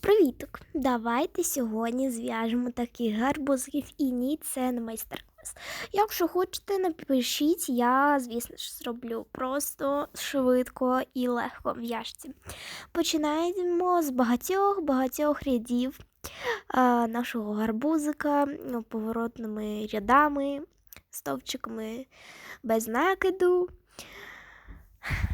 Привіток! Давайте сьогодні зв'яжемо таких гарбузиків і ні, це не майстер-клас. Якщо хочете, напишіть, я, звісно ж, зроблю просто швидко і легко в'яжці. Починаємо з багатьох-багатьох рядів нашого гарбузика ну, поворотними рядами, стовпчиками без накиду.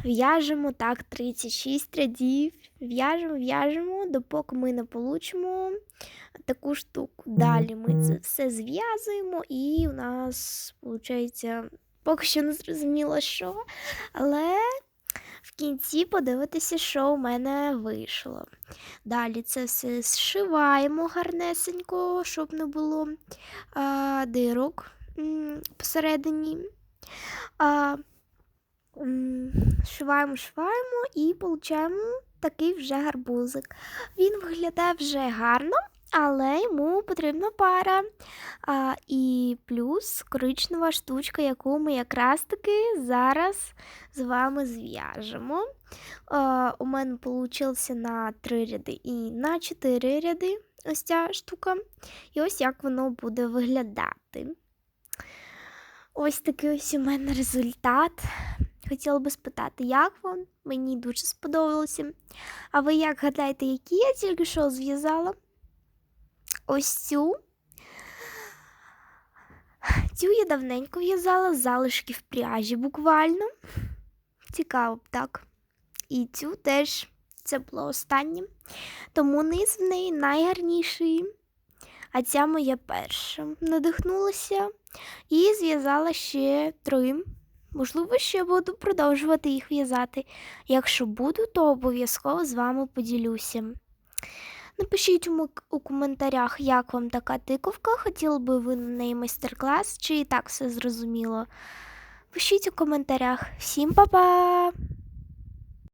В'яжемо так 36 рядів. В'яжемо, в'яжемо, допоки ми не получимо таку штуку. Далі ми це все зв'язуємо, і у нас виходить, поки що не зрозуміло, що. Але в кінці подивитися, що у мене вийшло. Далі це все зшиваємо гарнесенько, щоб не було а, дирок посередині. А, Шиваємо, шиваємо і получаємо такий вже гарбузик. Він виглядає вже гарно, але йому потрібна пара. А, І плюс коричнева штучка, яку ми якраз таки зараз з вами зв'яжемо. У мене вийшло на 3 ряди і на 4 ряди ось ця штука. І ось як воно буде виглядати. Ось такий ось у мене результат. Хотіла би спитати, як вам? Мені дуже сподобалося. А ви як гадаєте, які я тільки що зв'язала? Ось цю. Цю я давненько в'язала з залишків пряжі буквально. Цікаво б так. І цю теж це було останнє. Тому низ в неї найгарніший. А ця моя перша. Надихнулася і зв'язала ще три. Можливо, ще буду продовжувати їх в'язати. Якщо буду, то обов'язково з вами поділюся. Напишіть у, коментарях, як вам така тиковка, хотіли би ви на неї майстер-клас, чи і так все зрозуміло. Пишіть у коментарях. Всім па-па!